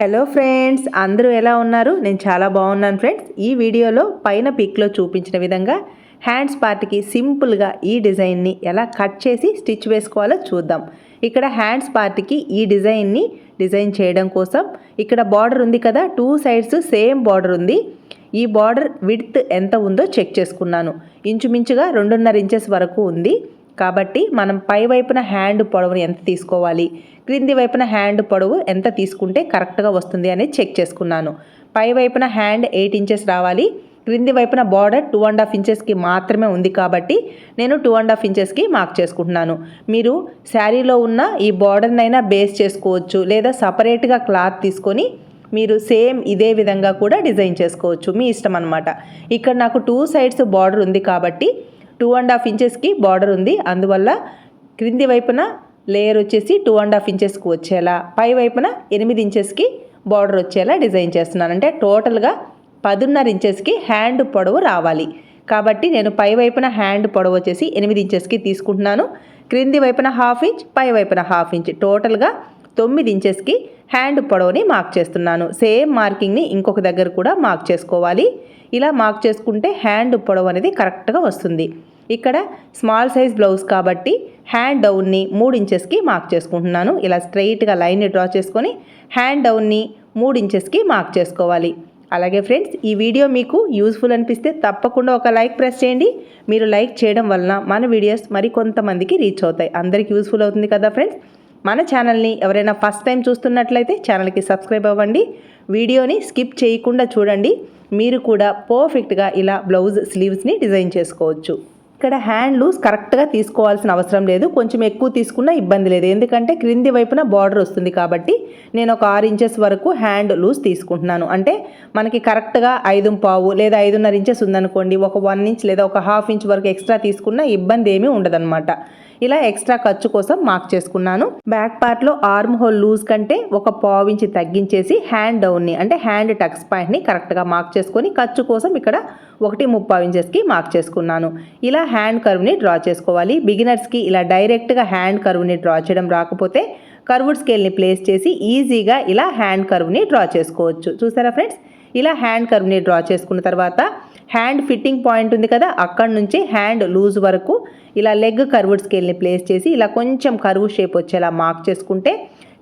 Hello friends అందరూ ఎలా ఉన్నారు? నేను చాలా బాగున్నాను ఫ్రెండ్స్ ఈ వీడియోలో పైన పిక్లో చూపించిన విధంగా హ్యాండ్స్ పార్ట్కి సింపుల్గా ఈ డిజైన్ని ఎలా కట్ చేసి స్టిచ్ వేసుకోవాలో చూద్దాం. ఇక్కడ హ్యాండ్స్ పార్ట్కి ఈ డిజైన్ని డిజైన్ చేయడం కోసం ఇక్కడ బార్డర్ ఉంది కదా టూ సైడ్స్ సేమ్ బార్డర్ ఉంది. ఈ బార్డర్ విడ్త్ ఎంత ఉందో చెక్ చేసుకున్నాను. ఇంచుమించుగా రెండున్నర ఇంచెస్ వరకు ఉంది. కాబట్టి మనం పై వైపున హ్యాండ్ పొడవుని ఎంత తీసుకోవాలి? క్రింది వైపున హ్యాండ్ పొడవు ఎంత తీసుకుంటే కరెక్ట్గా వస్తుంది అనేది చెక్ చేసుకున్నాను. పై వైపున హ్యాండ్ ఎయిట్ ఇంచెస్ రావాలి. క్రింది వైపున బార్డర్ టూ అండ్ హాఫ్ ఇంచెస్కి మాత్రమే ఉంది కాబట్టి నేను టూ అండ్ హాఫ్ ఇంచెస్కి మార్క్ చేసుకుంటున్నాను. మీరు శారీలో ఉన్న ఈ బార్డర్నైనా బేస్ చేసుకోవచ్చు లేదా సపరేట్గా క్లాత్ తీసుకొని మీరు సేమ్ ఇదే విధంగా కూడా డిజైన్ చేసుకోవచ్చు. మీ ఇష్టం అనమాట ఇక్కడ నాకు టూ సైడ్స్ బార్డర్ ఉంది కాబట్టి టూ అండ్ హాఫ్ ఇంచెస్కి బార్డర్ ఉంది. అందువల్ల క్రింది వైపున లేయర్ వచ్చేసి టూ అండ్ హాఫ్ ఇంచెస్కి వచ్చేలా పై వైపున ఎనిమిది ఇంచెస్కి బార్డర్ వచ్చేలా డిజైన్ చేస్తున్నాను. అంటే టోటల్గా పదున్నర ఇంచెస్కి హ్యాండ్ పొడవు రావాలి. కాబట్టి నేను పై వైపున హ్యాండ్ పొడవు వచ్చేసి ఎనిమిది ఇంచెస్కి తీసుకుంటున్నాను. క్రింది వైపున హాఫ్ ఇంచ్ పై వైపున హాఫ్ ఇంచ్ టోటల్గా తొమ్మిది ఇంచెస్కి హ్యాండ్ పొడవుని మార్క్ చేస్తున్నాను. సేమ్ మార్కింగ్ని ఇంకొక దగ్గర కూడా మార్క్ చేసుకోవాలి. ఇలా మార్క్ చేసుకుంటే హ్యాండ్ పొడవు అనేది కరెక్ట్గా వస్తుంది. ఇక్కడ స్మాల్ సైజ్ బ్లౌజ్ కాబట్టి హ్యాండ్ డౌన్ని మూడు ఇంచెస్కి మార్క్ చేసుకుంటున్నాను. ఇలా స్ట్రైట్గా లైన్ని డ్రా చేసుకొని హ్యాండ్ డౌన్ని మూడు ఇంచెస్కి మార్క్ చేసుకోవాలి. అలాగే ఫ్రెండ్స్ ఈ వీడియో మీకు యూస్ఫుల్ అనిపిస్తే తప్పకుండా ఒక లైక్ ప్రెస్ చేయండి. మీరు లైక్ చేయడం వలన మన వీడియోస్ మరి కొంతమందికి రీచ్ అవుతాయి. అందరికి యూస్ఫుల్ అవుతుంది కదా ఫ్రెండ్స్? మన ఛానల్ని ఎవరైనా ఫస్ట్ టైం చూస్తున్నట్లయితే ఛానల్కి సబ్స్క్రైబ్ అవ్వండి. వీడియోని స్కిప్ చేయకుండా చూడండి. మీరు కూడా పర్ఫెక్ట్గా ఇలా బ్లౌజ్ స్లీవ్స్ని డిజైన్ చేసుకోవచ్చు. ఇక్కడ హ్యాండ్ లూస్ కరెక్ట్గా తీసుకోవాల్సిన అవసరం లేదు. కొంచెం ఎక్కువ తీసుకున్నా ఇబ్బంది లేదు. ఎందుకంటే క్రింది వైపున బార్డర్ వస్తుంది కాబట్టి నేను ఒక ఆరు ఇంచెస్ వరకు హ్యాండ్ లూజ్ తీసుకుంటున్నాను. అంటే మనకి కరెక్ట్గా ఐదు పావు లేదా ఐదున్నర ఇంచెస్ ఉందనుకోండి. ఒక వన్ ఇంచ్ లేదా ఒక హాఫ్ ఇంచ్ వరకు ఎక్స్ట్రా తీసుకున్నా ఇబ్బంది ఏమీ ఉండదన్నమాట. ఇలా ఎక్స్ట్రా ఖర్చు కోసం మార్క్ చేసుకున్నాను. బ్యాక్ పార్ట్లో ఆర్మ్ హోల్ లూజ్ కంటే ఒక పావు ఇంచి తగ్గించేసి హ్యాండ్ డౌన్ని అంటే హ్యాండ్ టక్స్ పాయింట్ని కరెక్ట్గా మార్క్ చేసుకొని ఖర్చు కోసం ఇక్కడ ఒకటి ముప్పావు ఇంచెస్కి మార్క్ చేసుకున్నాను. ఇలా హ్యాండ్ కర్వ్ని డ్రా చేసుకోవాలి. బిగినర్స్కి ఇలా డైరెక్ట్గా హ్యాండ్ కర్వ్ని డ్రా చేయడం రాకపోతే కర్వ్డ్ స్కేల్ని ప్లేస్ చేసి ఈజీగా ఇలా హ్యాండ్ కర్వ్ని డ్రా చేసుకోవచ్చు. చూసారా ఫ్రెండ్స్ ఇలా హ్యాండ్ కర్వ్ని డ్రా చేసుకున్న తర్వాత హ్యాండ్ ఫిట్టింగ్ పాయింట్ ఉంది కదా అక్కడ నుంచి హ్యాండ్ లూజ్ వరకు ఇలా లెగ్ కర్వ్డ్ స్కేల్ని ప్లేస్ చేసి ఇలా కొంచెం కర్వ్ షేప్ వచ్చేలా మార్క్ చేసుకుంటే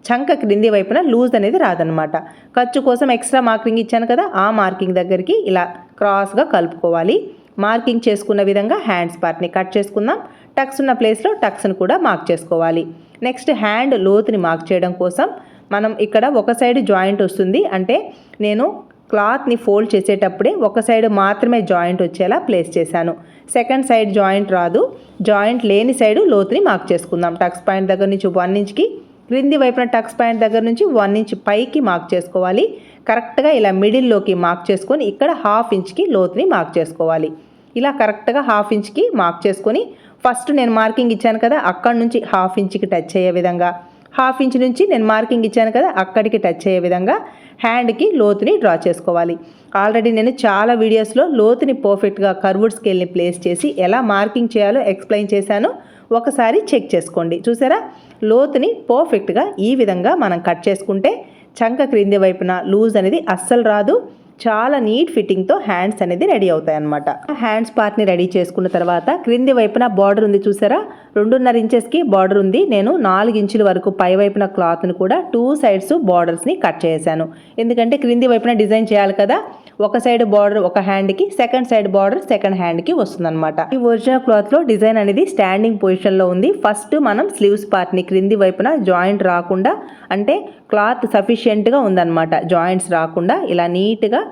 చంక క్రింది వైపున లూజ్ అనేది రాదనమాట ఖర్చు కోసం ఎక్స్ట్రా మార్కింగ్ ఇచ్చాను కదా ఆ మార్కింగ్ దగ్గరికి ఇలా క్రాస్గా కలుపుకోవాలి. మార్కింగ్ చేసుకున్న విధంగా హ్యాండ్స్ పార్ట్ని కట్ చేసుకుందాం. టక్స్ ఉన్న ప్లేస్లో టక్స్ని కూడా మార్క్ చేసుకోవాలి. నెక్స్ట్ హ్యాండ్ లోతుని మార్క్ చేయడం కోసం మనం ఇక్కడ ఒక సైడ్ జాయింట్ వస్తుంది. అంటే నేను క్లాత్ని ఫోల్డ్ చేసేటప్పుడే ఒక సైడ్ మాత్రమే జాయింట్ వచ్చేలా ప్లేస్ చేశాను. సెకండ్ సైడ్ జాయింట్ రాదు. జాయింట్ లేని సైడు లోతుని మార్క్ చేసుకుందాం. టక్స్ పాయింట్ దగ్గర నుంచి వన్ ఇంచ్కి క్రింది వైపున టక్స్ పాయింట్ దగ్గర నుంచి వన్ ఇంచ్ పైకి మార్క్ చేసుకోవాలి. కరెక్ట్గా ఇలా మిడిల్లోకి మార్క్ చేసుకొని ఇక్కడ హాఫ్ ఇంచ్కి లోతుని మార్క్ చేసుకోవాలి. ఇలా కరెక్ట్గా హాఫ్ ఇంచ్కి మార్క్ చేసుకొని ఫస్ట్ నేను మార్కింగ్ ఇచ్చాను కదా అక్కడ నుంచి హాఫ్ ఇంచ్కి టచ్ అయ్యే విధంగా. హాఫ్ ఇంచ్ నుంచి నేను మార్కింగ్ ఇచ్చాను కదా అక్కడికి టచ్ అయ్యే విధంగా హ్యాండ్కి లోతుని డ్రా చేసుకోవాలి. ఆల్రెడీ నేను చాలా వీడియోస్లో లోతుని పర్ఫెక్ట్గా కర్వుడ్ స్కేల్ని ప్లేస్ చేసి ఎలా మార్కింగ్ చేయాలో ఎక్స్ప్లెయిన్ చేశాను. ఒకసారి చెక్ చేసుకోండి. చూసారా? లోతుని పర్ఫెక్ట్గా ఈ విధంగా మనం కట్ చేసుకుంటే చంక క్రింది వైపున లూజ్ అనేది అస్సలు రాదు. చాలా నీట్ ఫిట్టింగ్తో హ్యాండ్స్ అనేది రెడీ అవుతాయి అనమాట హ్యాండ్స్ పార్ట్ని రెడీ చేసుకున్న తర్వాత క్రింది వైపున బార్డర్ ఉంది చూసారా? రెండున్నర ఇంచెస్కి బార్డర్ ఉంది. నేను నాలుగు ఇంచుల వరకు పై వైపున క్లాత్ని కూడా టూ సైడ్స్ బార్డర్స్ని కట్ చేశాను. ఎందుకంటే క్రింది వైపున డిజైన్ చేయాలి కదా ఒక సైడ్ బార్డర్ ఒక హ్యాండ్కి సెకండ్ సైడ్ బార్డర్ సెకండ్ హ్యాండ్కి వస్తుందన్నమాట. ఈ ఒరిజినల్ క్లాత్లో డిజైన్ అనేది స్టాండింగ్ పొజిషన్లో ఉంది. ఫస్ట్ మనం స్లీవ్స్ పార్ట్ని క్రింది వైపున జాయింట్ రాకుండా అంటే క్లాత్ సఫిషియెంట్గా ఉందన్నమాట. జాయింట్స్ రాకుండా ఇలా నీట్గా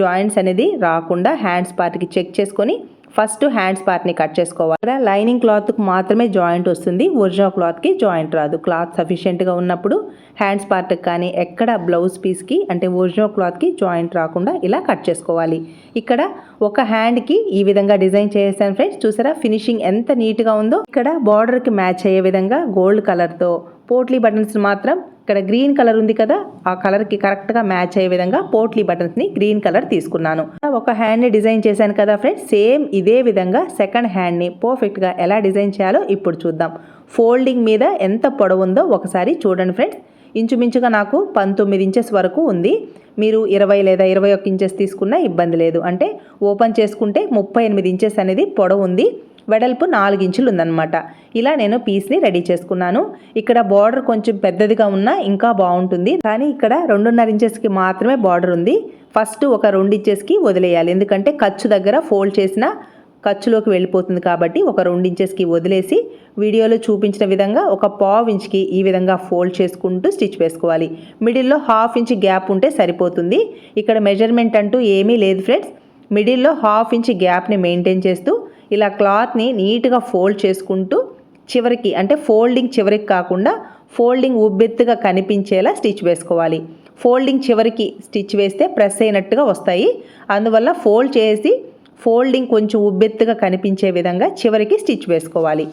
జాయింట్స్ అనేది రాకుండా హ్యాండ్స్ పార్ట్కి చెక్ చేసుకొని ఫస్ట్ హ్యాండ్స్ పార్ట్ని కట్ చేసుకోవాలి. ఇక్కడ లైనింగ్ క్లాత్కి మాత్రమే జాయింట్ వస్తుంది. ఒరిజినల్ క్లాత్కి జాయింట్ రాదు. క్లాత్ సఫిషియెంట్గా ఉన్నప్పుడు హ్యాండ్స్ పార్ట్కి కానీ ఎక్కడ బ్లౌజ్ పీస్కి అంటే ఒరిజినల్ క్లాత్కి జాయింట్ రాకుండా ఇలా కట్ చేసుకోవాలి. ఇక్కడ ఒక హ్యాండ్కి ఈ విధంగా డిజైన్ చేసాను ఫ్రెండ్స్. చూసారా? ఫినిషింగ్ ఎంత నీట్గా ఉందో. ఇక్కడ బార్డర్కి మ్యాచ్ అయ్యే విధంగా గోల్డ్ కలర్తో పోట్లీ బటన్స్ మాత్రం ఇక్కడ గ్రీన్ కలర్ ఉంది కదా ఆ కలర్కి కరెక్ట్గా మ్యాచ్ అయ్యే విధంగా పోట్లీ బటన్స్ని గ్రీన్ కలర్ తీసుకున్నాను. ఒక హ్యాండ్ని డిజైన్ చేశాను కదా ఫ్రెండ్స్ సేమ్ ఇదే విధంగా సెకండ్ హ్యాండ్ని పర్ఫెక్ట్గా ఎలా డిజైన్ చేయాలో ఇప్పుడు చూద్దాం. ఫోల్డింగ్ మీద ఎంత పొడవు ఉందో ఒకసారి చూడండి ఫ్రెండ్స్ ఇంచుమించుగా నాకు పంతొమ్మిది ఇంచెస్ వరకు ఉంది. మీరు ఇరవై లేదా ఇరవై ఒక్క ఇంచెస్ తీసుకున్నా ఇబ్బంది లేదు. అంటే ఓపెన్ చేసుకుంటే ముప్పై ఎనిమిది ఇంచెస్ అనేది పొడవు ఉంది. వెడల్పు నాలుగు ఇంచులు ఉందన్నమాట ఇలా నేను పీస్ని రెడీ చేసుకున్నాను. ఇక్కడ బార్డర్ కొంచెం పెద్దదిగా ఉన్నా ఇంకా బాగుంటుంది. కానీ ఇక్కడ రెండున్నర ఇంచెస్కి మాత్రమే బార్డర్ ఉంది. ఫస్ట్ ఒక రెండు ఇంచెస్కి వదిలేయాలి. ఎందుకంటే ఖర్చు దగ్గర ఫోల్డ్ చేసిన ఖర్చులోకి వెళ్ళిపోతుంది కాబట్టి ఒక రెండు ఇంచెస్కి వదిలేసి వీడియోలో చూపించిన విధంగా ఒక పావు ఇంచ్కి ఈ విధంగా ఫోల్డ్ చేసుకుంటూ స్టిచ్ వేసుకోవాలి. మిడిల్లో హాఫ్ ఇంచ్ గ్యాప్ ఉంటే సరిపోతుంది. ఇక్కడ మెజర్మెంట్ అంటూ ఏమీ లేదు ఫ్రెండ్స్. మిడిల్లో హాఫ్ ఇంచ్ గ్యాప్ని మెయింటైన్ చేస్తూ ఇలా క్లాత్ని నీట్గా ఫోల్డ్ చేసుకుంటూ చివరికి అంటే ఫోల్డింగ్ చివరికి కాకుండా ఫోల్డింగ్ ఉబ్బెత్తుగా కనిపించేలా స్టిచ్ వేసుకోవాలి. ఫోల్డింగ్ చివరికి స్టిచ్ వేస్తే ప్రెస్ అయినట్టుగా వస్తాయి. అందువల్ల ఫోల్డ్ చేసి ఫోల్డింగ్ కొంచెం ఉబ్బెత్తుగా కనిపించే విధంగా చివరికి స్టిచ్ వేసుకోవాలి.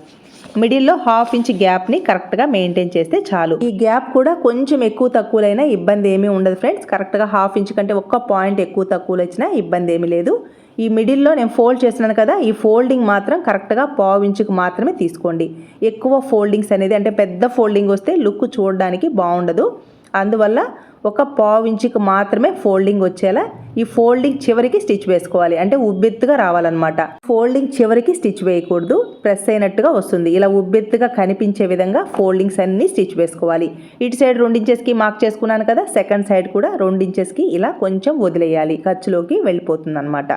మిడిల్లో హాఫ్ ఇంచ్ గ్యాప్ని కరెక్ట్గా మెయింటైన్ చేస్తే చాలు. ఈ గ్యాప్ కూడా కొంచెం ఎక్కువ తక్కువలైనా ఇబ్బంది ఏమీ ఉండదు ఫ్రెండ్స్. కరెక్ట్గా హాఫ్ ఇంచ్ కంటే ఒక్క పాయింట్ ఎక్కువ తక్కువలు వచ్చినా ఇబ్బంది ఏమీ లేదు. ఈ మిడిల్లో నేను ఫోల్డ్ చేసినాను కదా ఈ ఫోల్డింగ్ మాత్రం కరెక్ట్గా పావు ఇంచుకు మాత్రమే తీసుకోండి. ఎక్కువ ఫోల్డింగ్స్ అనేది అంటే పెద్ద ఫోల్డింగ్ వస్తే లుక్ చూడడానికి బాగుండదు. అందువల్ల ఒక పావు ఇంచుకు మాత్రమే ఫోల్డింగ్ వచ్చేలా ఈ ఫోల్డింగ్ చివరికి స్టిచ్ వేసుకోవాలి. అంటే ఉబ్బెత్తుగా రావాలన్నమాట. ఫోల్డింగ్ చివరికి స్టిచ్ వేయకూడదు. ప్రెస్ అయినట్టుగా వస్తుంది. ఇలా ఉబ్బెత్తుగా కనిపించే విధంగా ఫోల్డింగ్స్ అన్నీ స్టిచ్ వేసుకోవాలి. ఇటు సైడ్ రెండించెస్కి మార్క్ చేసుకున్నాను కదా సెకండ్ సైడ్ కూడా రెండించెస్కి ఇలా కొంచెం వదిలేయాలి. ఖర్చులోకి వెళ్ళిపోతుంది అనమాట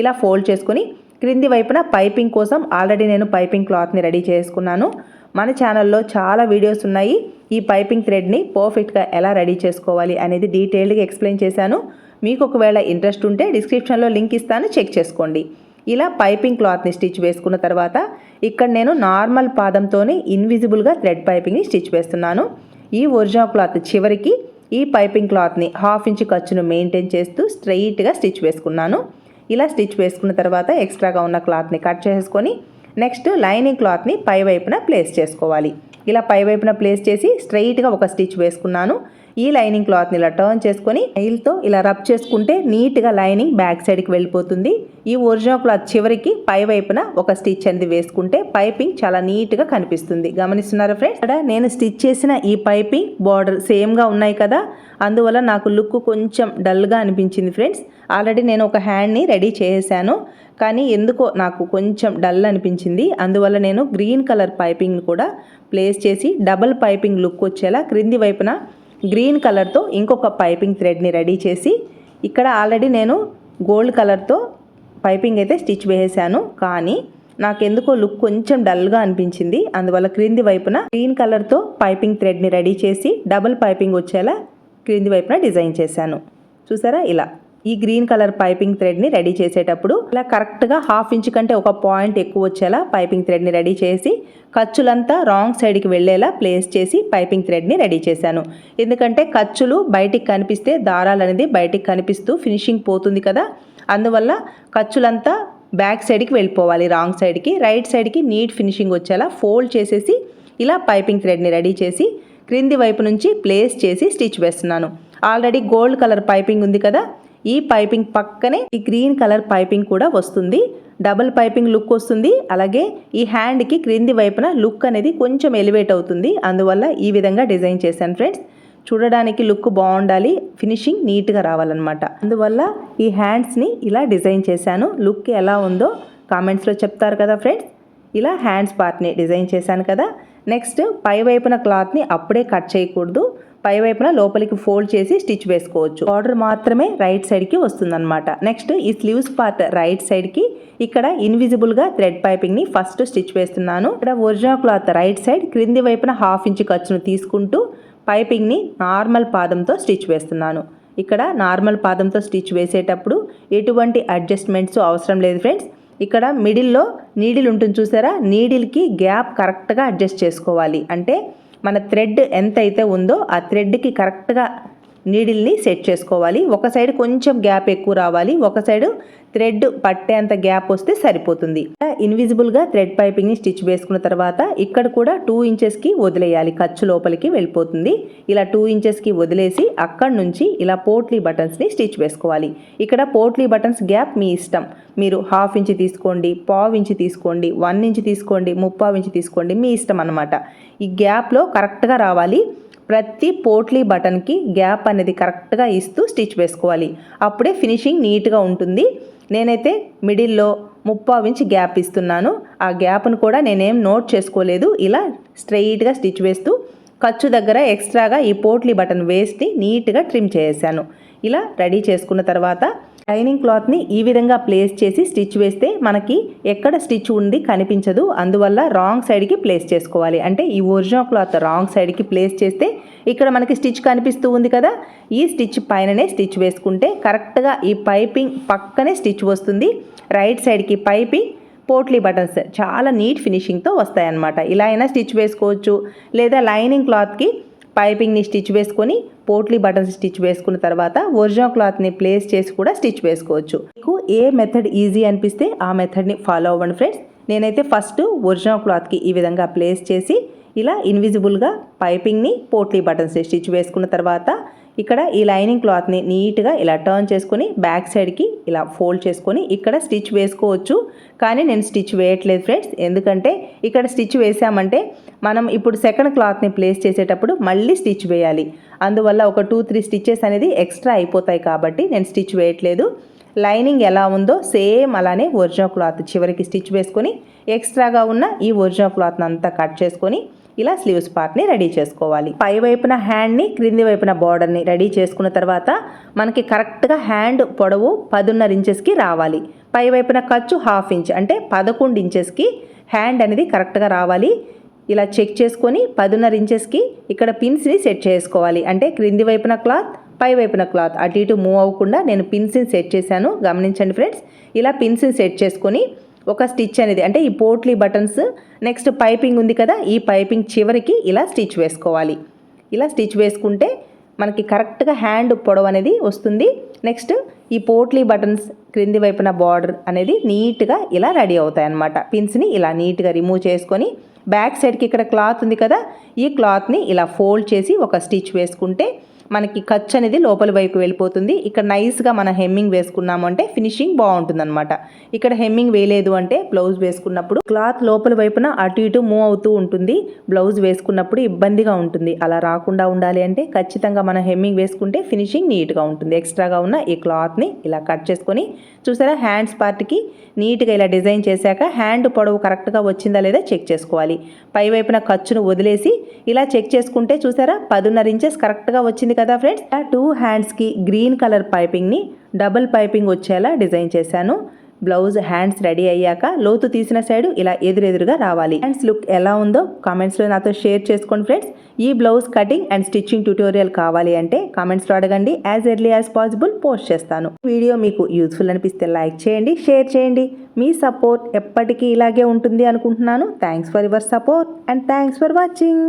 ఇలా ఫోల్డ్ చేసుకొని క్రింది వైపున పైపింగ్ కోసం ఆల్రెడీ నేను పైపింగ్ క్లాత్ని రెడీ చేసుకున్నాను. మన ఛానల్లో చాలా వీడియోస్ ఉన్నాయి. ఈ పైపింగ్ థ్రెడ్ని పర్ఫెక్ట్గా ఎలా రెడీ చేసుకోవాలి అనేది డీటెయిల్డ్గా ఎక్స్ప్లెయిన్ చేశాను. మీకు ఒకవేళ ఇంట్రెస్ట్ ఉంటే డిస్క్రిప్షన్లో లింక్ ఇస్తాను. చెక్ చేసుకోండి. ఇలా పైపింగ్ క్లాత్ని స్టిచ్ వేసుకున్న తర్వాత ఇక్కడ నేను నార్మల్ పాదంతోనే ఇన్విజిబుల్గా థ్రెడ్ పైపింగ్ని స్టిచ్ వేస్తున్నాను. ఈ ఒరిజినల్ క్లాత్ చివరికి ఈ పైపింగ్ క్లాత్ని హాఫ్ ఇంచ్ ఖర్చును మెయింటైన్ చేస్తూ స్ట్రెయిట్గా స్టిచ్ వేసుకున్నాను. ఇలా స్టిచ్ వేసుకున్న తర్వాత ఎక్స్ట్రాగా ఉన్న క్లాత్ని కట్ చేసుకొని నెక్స్ట్ లైనింగ్ క్లాత్ని పై వైపున ప్లేస్ చేసుకోవాలి. ఇలా పై వైపున ప్లేస్ చేసి స్ట్రైట్గా ఒక స్టిచ్ వేసుకున్నాను. ఈ లైనింగ్ క్లాత్ని ఇలా టర్న్ చేసుకొని నెయిల్తో ఇలా రబ్ చేసుకుంటే నీట్గా లైనింగ్ బ్యాక్ సైడ్కి వెళ్ళిపోతుంది. ఈ ఒరిజినల్ క్లాత్ చివరికి పై వైపున ఒక స్టిచ్ అనేది వేసుకుంటే పైపింగ్ చాలా నీట్గా కనిపిస్తుంది. గమనిస్తున్నారా ఫ్రెండ్స్ ఇక్కడ నేను స్టిచ్ చేసిన ఈ పైపింగ్ బార్డర్ సేమ్గా ఉన్నాయి కదా? అందువల్ల నాకు లుక్ కొంచెం డల్గా అనిపించింది ఫ్రెండ్స్ ఆల్రెడీ నేను ఒక హ్యాండ్ని రెడీ చేశాను. కానీ ఎందుకో నాకు కొంచెం డల్ అనిపించింది. అందువల్ల నేను గ్రీన్ కలర్ పైపింగ్ని కూడా ప్లేస్ చేసి డబల్ పైపింగ్ లుక్ వచ్చేలా క్రింది వైపున గ్రీన్ కలర్తో ఇంకొక పైపింగ్ థ్రెడ్ని రెడీ చేసి ఇక్కడ ఆల్రెడీ నేను గోల్డ్ కలర్తో పైపింగ్ అయితే స్టిచ్ వేసాను కానీ నాకెందుకో లుక్ కొంచెం డల్గా అనిపించింది. అందువల్ల క్రింది వైపున గ్రీన్ కలర్తో పైపింగ్ థ్రెడ్ని రెడీ చేసి డబుల్ పైపింగ్ వచ్చేలా క్రింది వైపున డిజైన్ చేశాను. చూసారా ఇలా? ఈ గ్రీన్ కలర్ పైపింగ్ థ్రెడ్ని రెడీ చేసేటప్పుడు ఇలా కరెక్ట్గా హాఫ్ ఇంచ్ కంటే ఒక పాయింట్ ఎక్కువ వచ్చేలా పైపింగ్ థ్రెడ్ని రెడీ చేసి ఖర్చులంతా రాంగ్ సైడ్కి వెళ్ళేలా ప్లేస్ చేసి పైపింగ్ థ్రెడ్ని రెడీ చేశాను. ఎందుకంటే ఖర్చులు బయటికి కనిపిస్తే దారాలు అనేది బయటికి కనిపిస్తూ ఫినిషింగ్ పోతుంది కదా. అందువల్ల ఖర్చులంతా బ్యాక్ సైడ్కి వెళ్ళిపోవాలి రాంగ్ సైడ్కి రైట్ సైడ్కి నీట్ ఫినిషింగ్ వచ్చేలా ఫోల్డ్ చేసేసి ఇలా పైపింగ్ థ్రెడ్ని రెడీ చేసి క్రింది వైపు నుంచి ప్లేస్ చేసి స్టిచ్ వేస్తున్నాను. ఆల్రెడీ గోల్డ్ కలర్ పైపింగ్ ఉంది కదా. ఈ పైపింగ్ పక్కనే ఈ గ్రీన్ కలర్ పైపింగ్ కూడా వస్తుంది. డబుల్ పైపింగ్ లుక్ వస్తుంది. అలాగే ఈ హ్యాండ్కి క్రింది వైపున లుక్ అనేది కొంచెం ఎలివేట్ అవుతుంది. అందువల్ల ఈ విధంగా డిజైన్ చేశాను ఫ్రెండ్స్. చూడడానికి లుక్ బాగుండాలి. ఫినిషింగ్ నీట్గా రావాలన్నమాట. అందువల్ల ఈ హ్యాండ్స్ని ఇలా డిజైన్ చేశాను. లుక్ ఎలా ఉందో కామెంట్స్లో చెప్తారు కదా ఫ్రెండ్స్. ఇలా హ్యాండ్స్ పార్ట్ని డిజైన్ చేశాను కదా. నెక్స్ట్ పై వైపున క్లాత్ని అప్పుడే కట్ చేయకూడదు. పై వైపున లోపలికి ఫోల్డ్ చేసి స్టిచ్ వేసుకోవచ్చు. ఆర్డర్ మాత్రమే రైట్ సైడ్కి వస్తుందన్నమాట. నెక్స్ట్ ఈ స్లీవ్స్ పార్ట్ రైట్ సైడ్కి ఇక్కడ ఇన్విజిబుల్గా థ్రెడ్ పైపింగ్ని ఫస్ట్ స్టిచ్ వేస్తున్నాను. ఇక్కడ ఒరిజినల్ క్లాత్ రైట్ సైడ్ క్రింది వైపున హాఫ్ ఇంచ్ ఖర్చును తీసుకుంటూ పైపింగ్ని నార్మల్ పాదంతో స్టిచ్ వేస్తున్నాను. ఇక్కడ నార్మల్ పాదంతో స్టిచ్ వేసేటప్పుడు ఎటువంటి అడ్జస్ట్మెంట్స్ అవసరం లేదు ఫ్రెండ్స్ ఇక్కడ మిడిల్లో నీడిల్ ఉంటుంది చూసారా? నీడిల్కి గ్యాప్ కరెక్ట్గా అడ్జస్ట్ చేసుకోవాలి. అంటే మన థ్రెడ్ ఎంత అయితే ఉందో ఆ థ్రెడ్కి కరెక్ట్గా నీడిల్ని సెట్ చేసుకోవాలి. ఒక సైడ్ కొంచెం గ్యాప్ ఎక్కువ రావాలి. ఒక సైడ్ థ్రెడ్ పట్టేంత గ్యాప్ వస్తే సరిపోతుంది. ఇన్విజిబుల్గా థ్రెడ్ పైపింగ్ని స్టిచ్ వేసుకున్న తర్వాత ఇక్కడ కూడా టూ ఇంచెస్కి వదిలేయాలి. ఖర్చు లోపలికి వెళ్ళిపోతుంది. ఇలా టూ ఇంచెస్కి వదిలేసి అక్కడ నుంచి ఇలా పోట్లీ బటన్స్ని స్టిచ్ వేసుకోవాలి. ఇక్కడ పోట్లీ బటన్స్ గ్యాప్ మీ ఇష్టం. మీరు హాఫ్ ఇంచ్ తీసుకోండి పావు ఇంచ్ తీసుకోండి వన్ ఇంచ్ తీసుకోండి ముప్పావు ఇంచ్ తీసుకోండి మీ ఇష్టం అనమాట ఈ గ్యాప్లో కరెక్ట్గా రావాలి. ప్రతి పోట్లీ బటన్కి గ్యాప్ అనేది కరెక్ట్గా ఇస్తూ స్టిచ్ వేసుకోవాలి. అప్పుడే ఫినిషింగ్ నీట్గా ఉంటుంది. నేనైతే మిడిల్లో ముప్పావు ఇంచ్ గ్యాప్ ఇస్తున్నాను. ఆ గ్యాప్ను కూడా నేనేం నోట్ చేసుకోలేదు. ఇలా స్ట్రైట్గా స్టిచ్ వేస్తూ ఖర్చు దగ్గర ఎక్స్ట్రాగా ఈ పోట్లీ బటన్ వేసి నీట్గా ట్రిమ్ చేశాను ఇలా రెడీ చేసుకున్న తర్వాత లైనింగ్ క్లాత్ని ఈ విధంగా ప్లేస్ చేసి స్టిచ్ వేస్తే మనకి ఎక్కడ స్టిచ్ ఉంది కనిపించదు. అందువల్ల రాంగ్ సైడ్కి ప్లేస్ చేసుకోవాలి. అంటే ఈ ఒరిజినల్ క్లాత్ రాంగ్ సైడ్కి ప్లేస్ చేస్తే ఇక్కడ మనకి స్టిచ్ కనిపిస్తూ ఉంది కదా. ఈ స్టిచ్ పైననే స్టిచ్ వేసుకుంటే కరెక్ట్గా ఈ పైపింగ్ పక్కనే స్టిచ్ వస్తుంది. రైట్ సైడ్కి పైపింగ్ పోట్లీ బటన్స్ చాలా నీట్ ఫినిషింగ్తో వస్తాయన్నమాట. ఇలా అయినా స్టిచ్ వేసుకోవచ్చు. లేదా లైనింగ్ క్లాత్కి పైపింగ్ని స్టిచ్ వేసుకొని పోట్లీ బటన్స్ స్టిచ్ వేసుకున్న తర్వాత ఒరిజినల్ క్లాత్ని ప్లేస్ చేసి కూడా స్టిచ్ వేసుకోవచ్చు. మీకు ఏ మెథడ్ ఈజీ అనిపిస్తే ఆ మెథడ్ని ఫాలో అవ్వండి ఫ్రెండ్స్. నేనైతే ఫస్ట్ ఒరిజినల్ క్లాత్కి ఈ విధంగా ప్లేస్ చేసి ఇలా ఇన్విజిబుల్గా పైపింగ్ని పోట్లీ బటన్స్ స్టిచ్ వేసుకున్న తర్వాత ఇక్కడ ఈ లైనింగ్ క్లాత్ని నీట్గా ఇలా టర్న్ చేసుకొని బ్యాక్ సైడ్కి ఇలా ఫోల్డ్ చేసుకొని ఇక్కడ స్టిచ్ వేసుకోవచ్చు. కానీ నేను స్టిచ్ వేయట్లేదు ఫ్రెండ్స్. ఎందుకంటే ఇక్కడ స్టిచ్ వేసామంటే మనం ఇప్పుడు సెకండ్ క్లాత్ని ప్లేస్ చేసేటప్పుడు మళ్ళీ స్టిచ్ వేయాలి. అందువల్ల ఒక టూ త్రీ స్టిచ్చెస్ అనేది ఎక్స్ట్రా అయిపోతాయి కాబట్టి నేను స్టిచ్ వేయట్లేదు. లైనింగ్ ఎలా ఉందో సేమ్ అలానే ఒరిజినల్ క్లాత్ చివరికి స్టిచ్ వేసుకొని ఎక్స్ట్రాగా ఉన్న ఈ ఒరిజినల్ క్లాత్ని అంతా కట్ చేసుకొని ఇలా స్లీవ్స్ పార్ట్ని రెడీ చేసుకోవాలి. పై వైపున హ్యాండ్ని క్రింది వైపున బార్డర్ని రెడీ చేసుకున్న తర్వాత మనకి కరెక్ట్గా హ్యాండ్ పొడవు పదున్నర ఇంచెస్కి రావాలి. పై వైపున ఖర్చు హాఫ్ ఇంచ్ అంటే పదకొండు ఇంచెస్కి హ్యాండ్ అనేది కరెక్ట్గా రావాలి. ఇలా చెక్ చేసుకొని పదున్నర ఇంచెస్కి ఇక్కడ పిన్స్ని సెట్ చేసుకోవాలి. అంటే క్రింది వైపున క్లాత్ పై వైపున క్లాత్. అటు ఇటు మూవ్ అవ్వకుండా నేను పిన్స్ని సెట్ చేశాను. గమనించండి ఫ్రెండ్స్. ఇలా పిన్స్ని సెట్ చేసుకొని ఒక స్టిచ్ అనేది అంటే ఈ పోట్లీ బటన్స్ నెక్స్ట్ పైపింగ్ ఉంది కదా ఈ పైపింగ్ చివరికి ఇలా స్టిచ్ వేసుకోవాలి. ఇలా స్టిచ్ వేసుకుంటే మనకి కరెక్ట్గా హ్యాండ్ పొడవు అనేది వస్తుంది. నెక్స్ట్ ఈ పోట్లీ బటన్స్ క్రింది వైపున బార్డర్ అనేది నీట్గా ఇలా రెడీ అవుతాయి అన్నమాట. పిన్స్ని ఇలా నీట్గా రిమూవ్ చేసుకొని బ్యాక్ సైడ్కి ఇక్కడ క్లాత్ ఉంది కదా ఈ క్లాత్ని ఇలా ఫోల్డ్ చేసి ఒక స్టిచ్ వేసుకుంటే మనకి ఖర్చు అనేది లోపల వైపు వెళ్ళిపోతుంది. ఇక్కడ నైస్గా మనం హెమ్మింగ్ వేసుకున్నాము అంటే ఫినిషింగ్ బాగుంటుందన్నమాట. ఇక్కడ హెమ్మింగ్ వేయలేదు అంటే బ్లౌజ్ వేసుకున్నప్పుడు క్లాత్ లోపల వైపున అటు ఇటు మూవ్ అవుతూ ఉంటుంది. బ్లౌజ్ వేసుకున్నప్పుడు ఇబ్బందిగా ఉంటుంది. అలా రాకుండా ఉండాలి అంటే ఖచ్చితంగా మనం హెమ్మింగ్ వేసుకుంటే ఫినిషింగ్ నీట్గా ఉంటుంది. ఎక్స్ట్రాగా ఉన్న ఈ క్లాత్ని ఇలా కట్ చేసుకొని చూసారా? హ్యాండ్స్ పార్ట్కి నీట్గా ఇలా డిజైన్ చేశాక హ్యాండ్ పొడవు కరెక్ట్గా వచ్చిందా లేదా చెక్ చేసుకోవాలి. పై వైపున ఖర్చును వదిలేసి ఇలా చెక్ చేసుకుంటే చూసారా? పదున్నర ఇంచెస్ కరెక్ట్గా వచ్చింది కదా ఫ్రెండ్స్ ఆ టూ హ్యాండ్స్కి గ్రీన్ కలర్ పైపింగ్ని డబుల్ పైపింగ్ వచ్చేలా డిజైన్ చేశాను. బ్లౌజ్ హ్యాండ్స్ రెడీ అయ్యాక లోతు తీసిన సైడ్ ఇలా ఎదురెదురుగా రావాలి. హ్యాండ్స్ లుక్ ఎలా ఉందో కామెంట్స్లో నాతో షేర్ చేసుకోండి ఫ్రెండ్స్ ఈ blouse cutting and stitching tutorial కావాలి అంటే కామెంట్స్లో అడగండి. As early as possible post చేస్తాను. వీడియో మీకు యూజ్ఫుల్ అనిపిస్తే లైక్ చేయండి షేర్ చేయండి. మీ సపోర్ట్ ఎప్పటికీ ఇలాగే ఉంటుంది అనుకుంటున్నాను. Thanks for your support and thanks for watching